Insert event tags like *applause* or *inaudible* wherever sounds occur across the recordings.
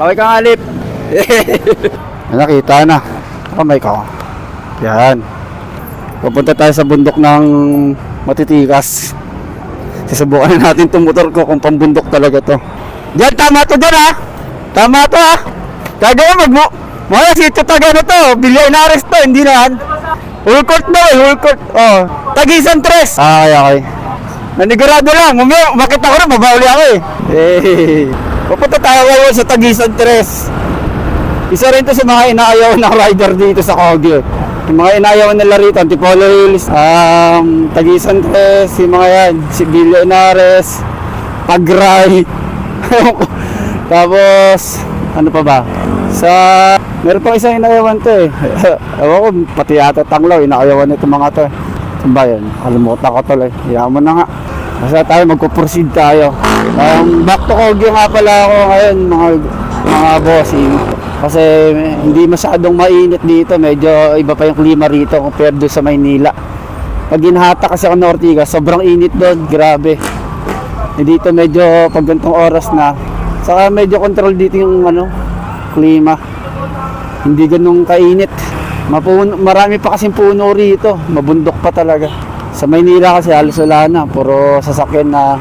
Okay kang alip. *laughs* Nakita na. Kamay ko. Yan. Pupunta tayo sa bundok ng matitikas. Susubukan na natin itong motor ko kung pambundok talaga to. Diyan, tama to doon ha. Tama to ha. Kagaya mag mo. Mga si Tataga na to. Na arrest to. Hindi na yan. Full court daw eh. Full court. Oh. Tagisan tres. Ah, okay, okay. Nanigurado lang. Umaya, makita ko na. Mabawali ako eh. Eh. Pupunta tayo ngayon sa Tagisan tres. Isa rin to sa mga inaayaw ng rider dito sa Kogyo. Yung mga inaayaw nila rito, Antipolo Hills, um, Tagisan Tres, yung mga yan, si Billionaires, Pagray. *laughs* Tapos, ano pa ba? Sa, meron pang isang inaayawan to eh. *laughs* Ewan ko, pati yata tanglaw, inaayawan nito mga to eh. Saan ba yun? Kalimutan ko tuloy. Mo na nga. Basta tayo, magpo-proceed tayo. Um, back to Kogyo nga pala ako ngayon, mga, mga bossing. Kasi hindi masyadong mainit dito. Medyo iba pa yung klima rito compared doon sa Maynila. Pag ginhata kasi ako ng Ortigas, sobrang init doon. Grabe. Eh, dito medyo pag ganitong oras na. Saka medyo control dito yung ano, klima. Hindi ganun kainit. Mapuno, marami pa kasing puno rito. Mabundok pa talaga. Sa Maynila kasi halos wala na. Puro sasakyan na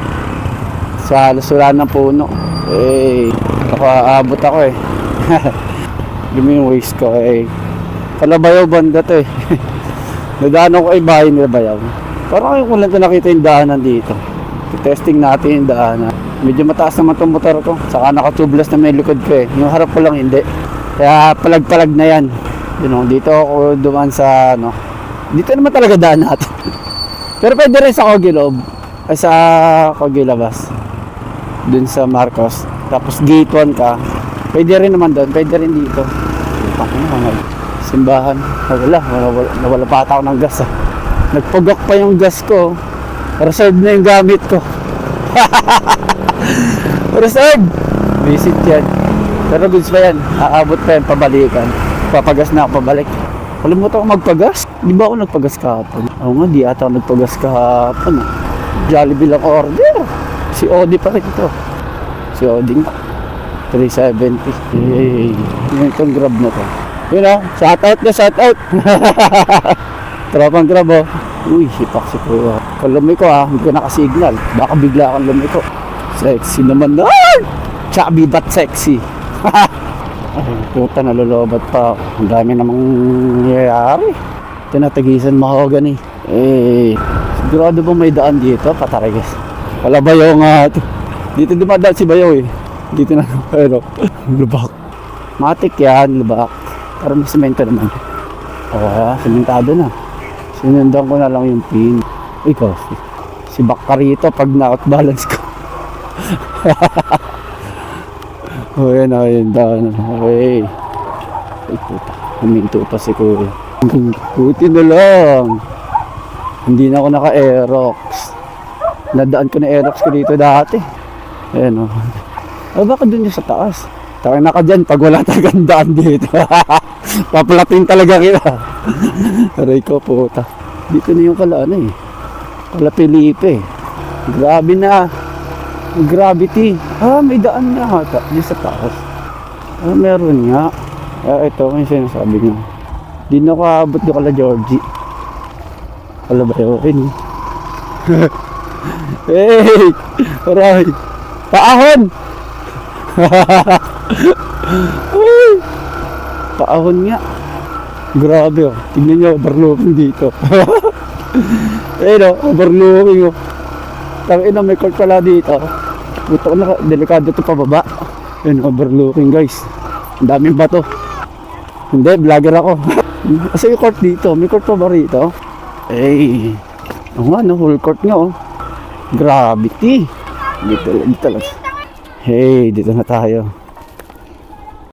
sa halos wala ng puno. Eh, nakaabot ako eh. *laughs* Dumi yung waist ko eh. Kalabayaw banda to eh. *laughs* Nadaanan ko ay bahay nila bayaw. Parang ngayon ko lang nakita yung daanan dito. Testing natin yung daanan. Medyo mataas naman itong motor ko. Saka nakatublas na may likod ko eh. Yung harap ko lang hindi. Kaya palag-palag na yan. Yun know, dito ako duman sa ano. Dito naman talaga daan natin. *laughs* Pero pwede rin sa Kogiloob. Ay sa Kogilabas. Dun sa Marcos. Tapos gate 1 ka. Pwede rin naman doon, pwede rin dito. Pak na, mga simbahan. Wala, wala, nawala pa ata ako ng gas ah. Nagpagok pa yung gas ko. Reserve na yung gamit ko. *laughs* Reserve! Visit yan. Pero goods pa yan. Aabot pa yan, pabalikan. Papagas na ako pabalik. Kalimutan ko magpagas. Di ba ako nagpagas kahapon? Oo nga, di ata ako nagpagas kahapon. ah. Jollibee lang order. Si Odi pa rin ito. Si Odi nga. 370. Yay. Yun itong grab na to. Yun o, shout out na shout out. *laughs* Tropang grab o. Uy, hipak si Kuya. Kung lumiko ha, hindi ko nakasignal. Baka bigla kang lumiko. Sexy naman na. Chubby but sexy. Ay, *laughs* puta, nalolobat pa. ako. Ang dami namang nangyayari. Tinatagisan mahogany. Eh, sigurado ba may daan dito? Pataray guys. Wala bayaw nga. ito. Dito dumadaan si Bayaw eh. Dito na, pero, lubak. Matik yan, lubak. Pero may semento naman. Oh, sementado na. Sinundan ko na lang yung pin. Ikaw, si, si Bakka rito pag na-out balance ko. oh, yan o, yan daan. Okay. Ay, puta. Huminto pa si Kuya. Buti na lang. Hindi na ako naka-aerox. Nadaan ko na aerox ko dito dati. Ayan o. Ay, baka dun yung sa taas. Taka na ka dyan pag wala talagang daan dito. *laughs* Paplatin talaga kita. *laughs* Aray ko, puta. Dito na yung kalaano eh. Kala Felipe. Grabe na. Gravity. Ah, may daan na hata. Dito sa taas. Ah, meron nga. Ah, ito, yung sinasabi niya. Di na ako aabot yung kala Georgie. Kala ba yun? *laughs* hey! Aray! Paahon! Uy! Paahon nga. Grabe oh. Tignan nyo, overlooking dito. *laughs* eh no, overlooking oh. Tangin na may court pala dito. Buto na, delikado to pababa. Yun, overlooking guys. Ang daming bato. Hindi, vlogger ako. *laughs* Kasi yung court dito, may court pa ba rito? Eh, oo nga no, whole court nga oh. Gravity. Dito, dito lang. Hey, dito na tayo.